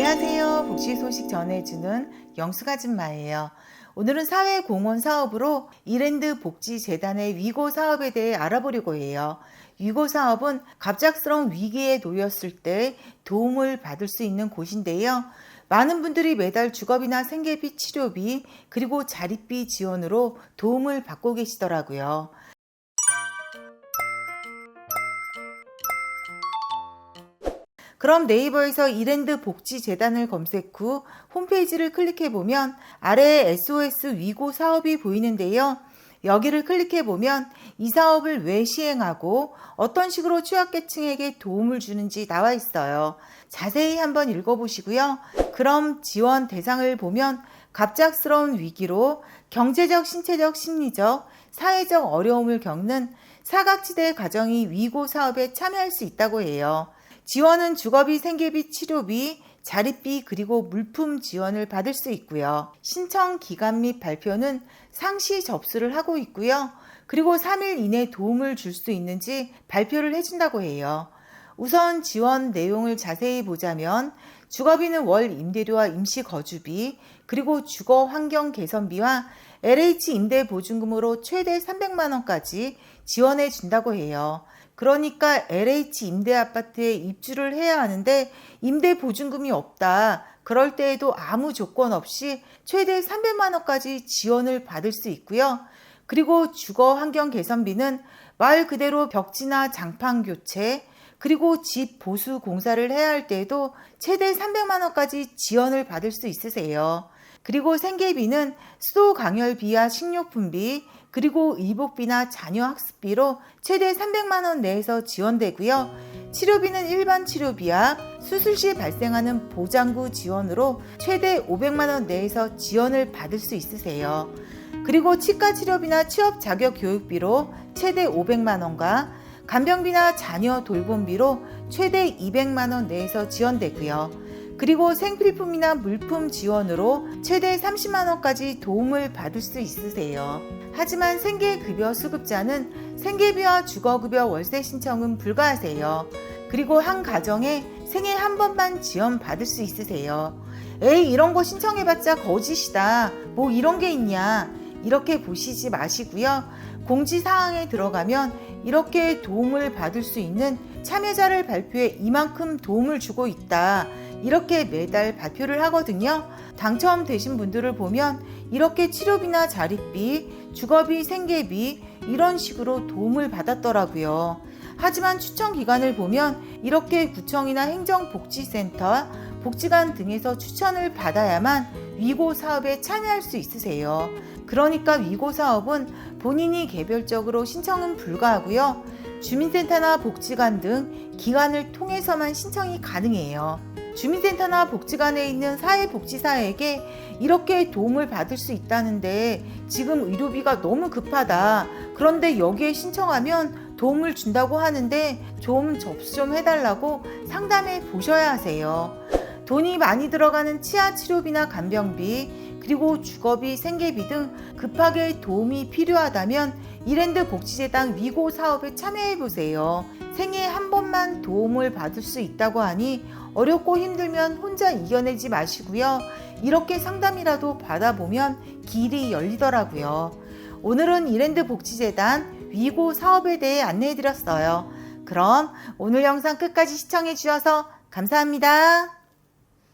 안녕하세요. 복지 소식 전해주는 영수가진마예요. 오늘은 사회공헌 사업으로 이랜드 복지재단의 위고 사업에 대해 알아보려고 해요. 위고 사업은 갑작스러운 위기에 놓였을 때 도움을 받을 수 있는 곳인데요. 많은 분들이 매달 주거비나 생계비 치료비 그리고 자립비 지원으로 도움을 받고 계시더라고요. 그럼 네이버에서 이랜드 복지재단을 검색 후 홈페이지를 클릭해 보면 아래에 SOS 위고 사업이 보이는데요. 여기를 클릭해 보면 이 사업을 왜 시행하고 어떤 식으로 취약계층에게 도움을 주는지 나와 있어요. 자세히 한번 읽어보시고요. 그럼 지원 대상을 보면 갑작스러운 위기로 경제적, 신체적, 심리적, 사회적 어려움을 겪는 사각지대 가정이 위고 사업에 참여할 수 있다고 해요. 지원은 주거비, 생계비, 치료비, 자립비 그리고 물품 지원을 받을 수 있고요. 신청 기간 및 발표는 상시 접수를 하고 있고요. 그리고 3일 이내 도움을 줄 수 있는지 발표를 해준다고 해요. 우선 지원 내용을 자세히 보자면 주거비는 월 임대료와 임시 거주비, 그리고 주거 환경 개선비와 LH 임대 보증금으로 최대 300만 원까지 지원해 준다고 해요. 그러니까 LH 임대 아파트에 입주를 해야 하는데 임대 보증금이 없다. 그럴 때에도 아무 조건 없이 최대 300만 원까지 지원을 받을 수 있고요. 그리고 주거 환경 개선비는 말 그대로 벽지나 장판 교체, 그리고 집 보수 공사를 해야 할 때에도 최대 300만 원까지 지원을 받을 수 있으세요. 그리고 생계비는 수도 강열비와 식료품비, 그리고 의복비나 자녀 학습비로 최대 300만 원 내에서 지원되고요. 치료비는 일반 치료비와 수술 시 발생하는 보장구 지원으로 최대 500만 원 내에서 지원을 받을 수 있으세요. 그리고 치과 치료비나 취업 자격 교육비로 최대 500만 원과 간병비나 자녀 돌봄비로 최대 200만 원 내에서 지원되고요. 그리고 생필품이나 물품 지원으로 최대 30만 원까지 도움을 받을 수 있으세요. 하지만 생계급여 수급자는 생계비와 주거급여 월세 신청은 불가하세요. 그리고 한 가정에 생애 한 번만 지원 받을 수 있으세요. 에이 이런 거 신청해봤자 거짓이다. 뭐 이런 게 있냐. 이렇게 보시지 마시고요. 공지사항에 들어가면 이렇게 도움을 받을 수 있는 참여자를 발표해 이만큼 도움을 주고 있다. 이렇게 매달 발표를 하거든요. 당첨되신 분들을 보면 이렇게 치료비나 자립비, 주거비, 생계비 이런 식으로 도움을 받았더라고요. 하지만 추천 기간을 보면 이렇게 구청이나 행정복지센터, 복지관 등에서 추천을 받아야만 위고 사업에 참여할 수 있으세요. 그러니까 위고 사업은 본인이 개별적으로 신청은 불가하고요. 주민센터나 복지관 등 기관을 통해서만 신청이 가능해요. 주민센터나 복지관에 있는 사회복지사에게 이렇게 도움을 받을 수 있다는데 지금 의료비가 너무 급하다. 그런데 여기에 신청하면 도움을 준다고 하는데 좀 접수 좀 해달라고 상담해 보셔야 하세요. 돈이 많이 들어가는 치아 치료비나 간병비, 그리고 주거비, 생계비 등 급하게 도움이 필요하다면 이랜드 복지재단 위고 사업에 참여해 보세요. 생애 한 번만 도움을 받을 수 있다고 하니 어렵고 힘들면 혼자 이겨내지 마시고요. 이렇게 상담이라도 받아보면 길이 열리더라고요. 오늘은 이랜드 복지재단 위고 사업에 대해 안내해 드렸어요. 그럼 오늘 영상 끝까지 시청해 주셔서 감사합니다.